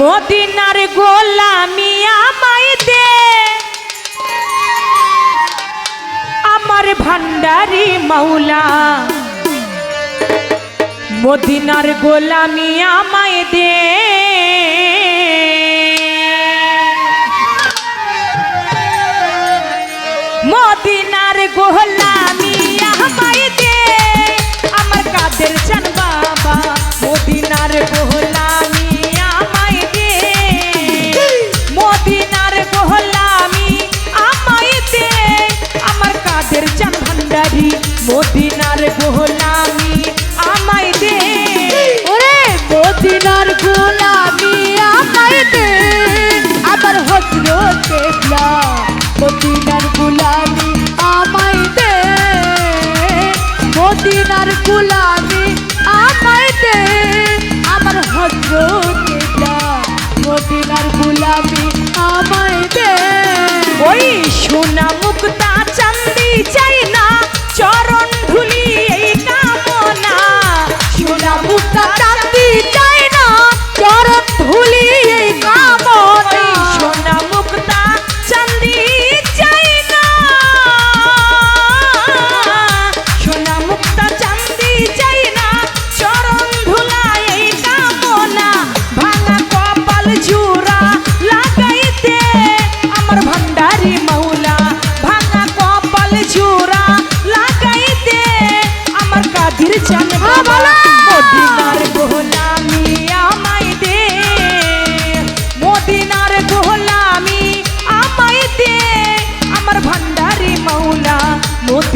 মদিনার গোলামি আমায় দে। আমার ভান্ডারি মাওলা মদিনার গোলামি আমায় দে। গোলামি আমায় দে আমার হজরতে মদিনার গোলামি আমায় দে মদিনার গোলামি আমায় দে আমার হজরতে মদিনার গোলামি দে ওই সোনা মুক্তা চান্দি চাই না, চরণ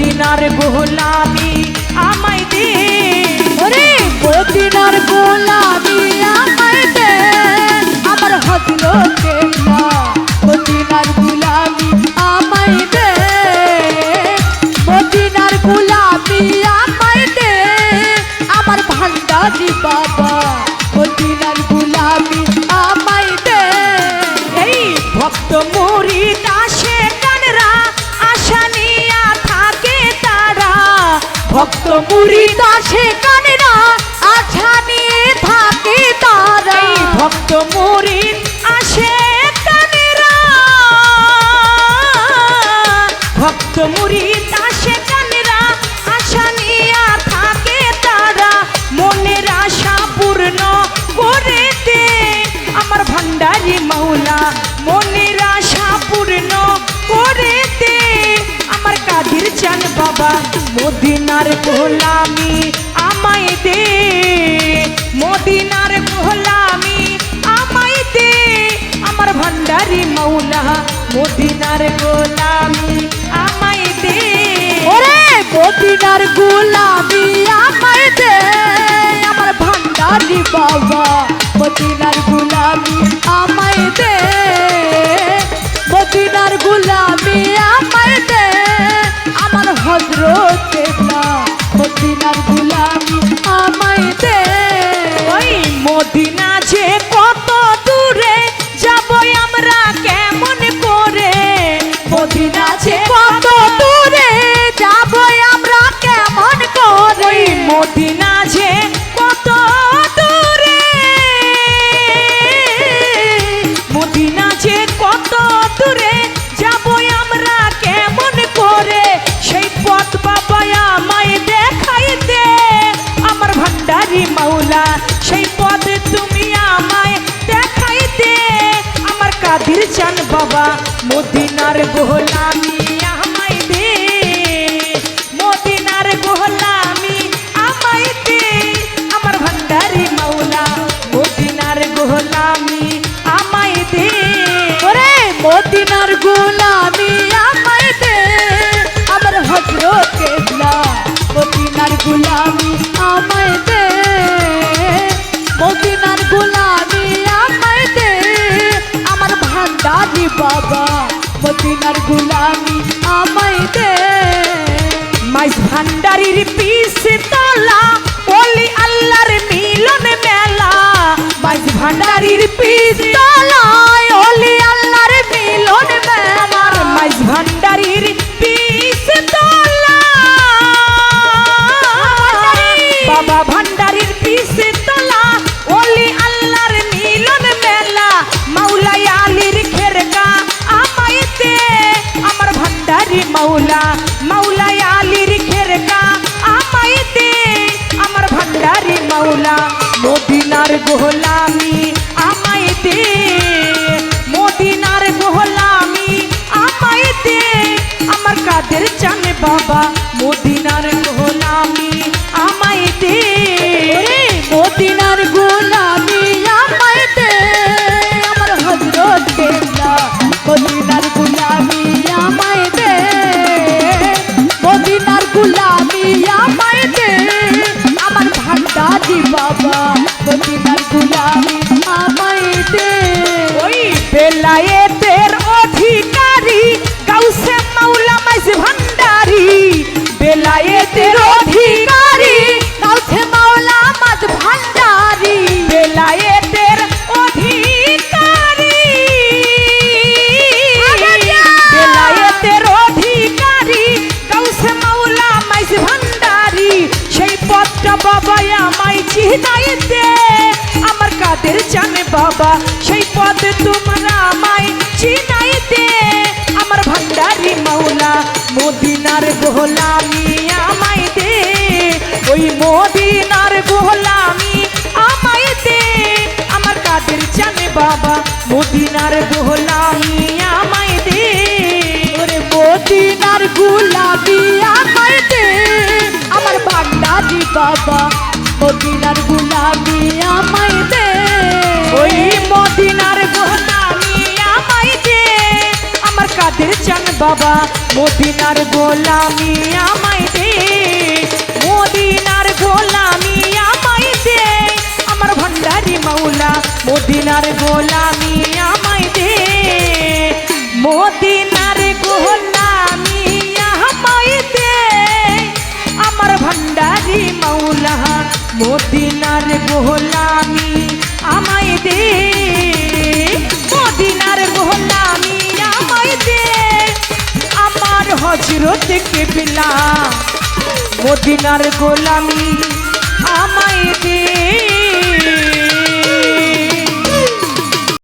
মদিনার গোলামি আমাই দে। ওরে মদিনার গোলামি আমায় দে। আমার হজরতে মদিনার মুড়ি দাসে কানেরা আশা নিয়ে থাকে তারা। ভক্ত মুড়ি আসে কানেরা। ভক্ত মুড়ি আসে কানেরা আশা নিয়া থাকে তারা। মনের আশা পূর্ণ করে দে। আমার ভান্ডারি মাওলা মনের আশা পূর্ণ করে দে। আমার কাদির চান বাবা মদিনার গোলামি আমায় দে, মদিনার গোলামি আমায় দে। আমার ভান্ডারি মাওলা, মদিনার গোলামি আমায় দে। ওরে, মদিনার গোলামি আমায় দে। আমার ভান্ডারি বাবা, মদিনার গোলামি আমায় দে। গোলামি আমায় দে। মদিনার গোলামি আমায় দে। আমার ভান্ডারি মাওলা মদিনার গোলামি আমায় দে। ওরে! মদিনার গোলামি আমায় দে। আমার হজরত কেবলা মদিনার গোলামি আমায় দে। মদিনার গোলামি আমায় দে। আমার ভান্ডারি বাবা মদিনার গুলামি আমায় দে। মাইস ভান্ডারির পিস তলা বেলায়েতের অধিকারী, কাউছে মাওলা মাঝ ভান্ডারি। বেলায়েতের অধিকারী। বেলায়েতের অধিকারী, কাউছে মাওলা মাইজ ভান্ডারি। সেই পদ বাবা আমায় আমার কাদের জানে বাবা? সেই পথে তোমরা আমায় চিনাইতে আমার ভান্ডারি মাওলা, মোদি গোলামি আমায় দে। ওই মদিনার গোলামি আমায় দে। আমার কাদের জানে বাবা, মদিনার গোলামি আমায় দে। ওরে মদিনার গুলাবি আমায় দে। আমার ভান্ডারি বাবা, মদিনার গুলাবি আমায় দে। ওই মদিনার চান বাবা, মদিনার গোলামি আমায় দে। মদিনার গোলামি আমায় দে। আমার ভান্ডারি মাওলা, মদিনার গোলামি আমায় দে। মদিনার গোলামি আমায় দে। আমার ভান্ডারি মাওলা, মদিনার গোলামি হজরত কেবলা মদিনার গোলামি আমায় দে।